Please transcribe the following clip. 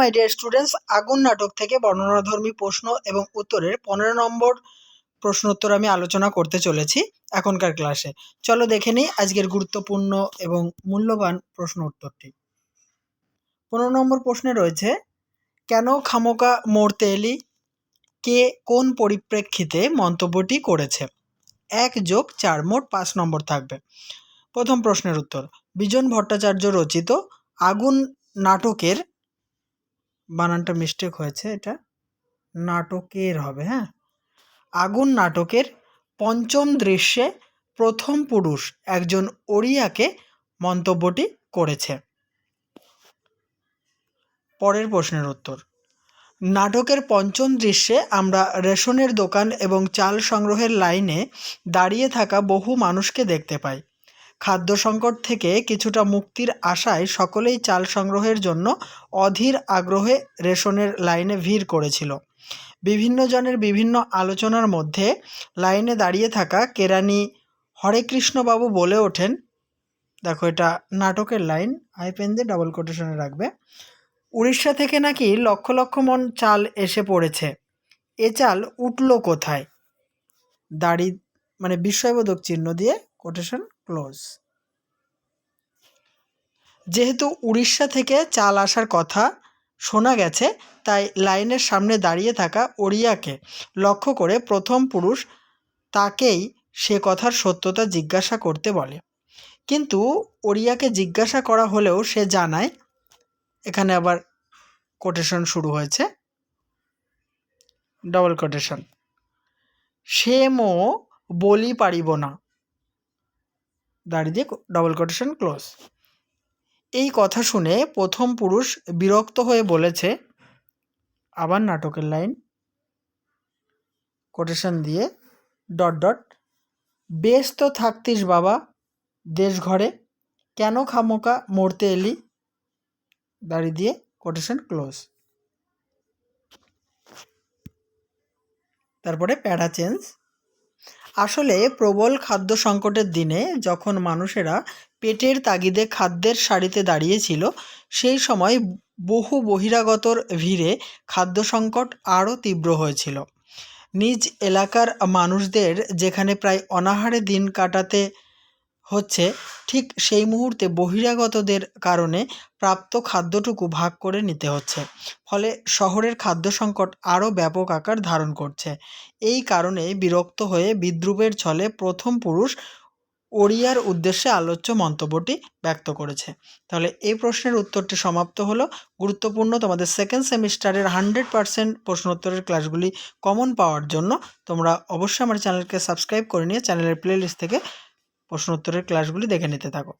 My dear students, আগুন নাটক থেকে বর্ণনাধর্মী প্রশ্ন এবং উত্তরের পনেরো নম্বর প্রশ্ন উত্তর আমি আলোচনা করতে চলেছি এখনকার ক্লাসে। চলো দেখে নিই আজকের গুরুত্বপূর্ণ এবং মূল্যবান প্রশ্ন উত্তরটি পনেরো নম্বর প্রশ্নে রয়েছে, কেন খামোকা মরতে এলি? কে কোন পরিপ্রেক্ষিতে মন্তব্যটি করেছে? এক যোগ চার মোট পাঁচ নম্বর থাকবে। প্রথম প্রশ্নের উত্তর, বিজন ভট্টাচার্য রচিত আগুন নাটকের বানানটা মিস্টেক হয়েছে এটা। নাটকের হবে হ্যাঁ? আগুন নাটকের পঞ্চম দৃশ্যে প্রথম পুরুষ একজন ওড়িয়াকে মন্তব্যটি করেছে। পরের প্রশ্নের উত্তর। নাটকের পঞ্চম দৃশ্যে আমরা রেশনের দোকান এবং চাল সংগ্রহের লাইনে দাঁড়িয়ে থাকা বহু মানুষকে দেখতে পাই। খাদ্য সংকট থেকে কিছুটা মুক্তির আশায় সকলেই চাল সংগ্রহের জন্য অধীর আগ্রহে রেশনের লাইনে ভিড় করেছিল। বিভিন্ন জনের বিভিন্ন আলোচনার মধ্যে লাইনে দাঁড়িয়ে থাকা কেরানি হরেকৃষ্ণবাবু বলে ওঠেন, দেখো এটা নাটকের লাইন, আই পেন দিয়ে ডাবল কোটেশনে রাখবে, উড়িষ্যা থেকে নাকি লক্ষ লক্ষ মন চাল এসে পড়েছে, এ চাল উঠল কোথায়? দাড়ি মানে বিস্ময়বোধক চিহ্ন দিয়ে কোটেশন ক্লোজ যেহেতু উড়িষ্যা থেকে চাল আসার কথা শোনা গেছে, তাই লাইনের সামনে দাঁড়িয়ে থাকা ওড়িয়াকে লক্ষ্য করে প্রথম পুরুষ তাকেই সে কথার সত্যতা জিজ্ঞাসা করতে বলে। কিন্তু ওড়িয়াকে জিজ্ঞাসা করা হলেও সে জানায়, এখানে আবার কোটেশন শুরু হয়েছে। ডবল কোটেশন সে মো বলি পারিব না। দাঁড়িয়ে দিয়ে ডবল কোটেশন ক্লোজ এই কথা শুনে প্রথম পুরুষ বিরক্ত হয়ে বলেছে, আবার নাটকের লাইন কোটেশন দিয়ে ডট ডট বেশ তো থাকতিস বাবা, দেশ ঘরে, কেন খামোকা মরতে এলি? দাঁড়িয়ে দিয়ে কোটেশন ক্লোজ তারপরে প্যারা চেঞ্জ আসলে প্রবল খাদ্য সংকটের দিনে যখন মানুষেরা পেটের তাগিদে খাদ্যের সারিতে দাঁড়িয়েছিল, সেই সময় বহু বহিরাগতর ভিড়ে খাদ্য সংকট আরও তীব্র হয়েছিল। নিজ এলাকার মানুষদের যেখানে প্রায় অনাহারে দিন কাটাতে হচ্ছে ঠিক সেই মুহূর্তে বহিরাগতদের কারণে প্রাপ্ত খাদ্যটুকু ভাগ করে নিতে হচ্ছে। ফলে শহরের খাদ্য সংকট আরও ব্যাপক আকার ধারণ করছে। এই কারণে বিরক্ত হয়ে বিদ্রুপের ছলে প্রথম পুরুষ ওড়িয়ার উদ্দেশ্যে আলোচ্য মন্তব্যটি ব্যক্ত করেছে। তাহলে এই প্রশ্নের উত্তরটি সমাপ্ত হলো। গুরুত্বপূর্ণ তোমাদের সেকেন্ড সেমিস্টারের হান্ড্রেড পার্সেন্ট প্রশ্নোত্তরের ক্লাসগুলি কমন পাওয়ার জন্য তোমরা অবশ্যই আমার চ্যানেলকে সাবস্ক্রাইব করে নিয়ে চ্যানেলের প্লেলিস্ট থেকে প্রশ্নোত্তরের ক্লাসগুলি দেখে নিতে থাকো।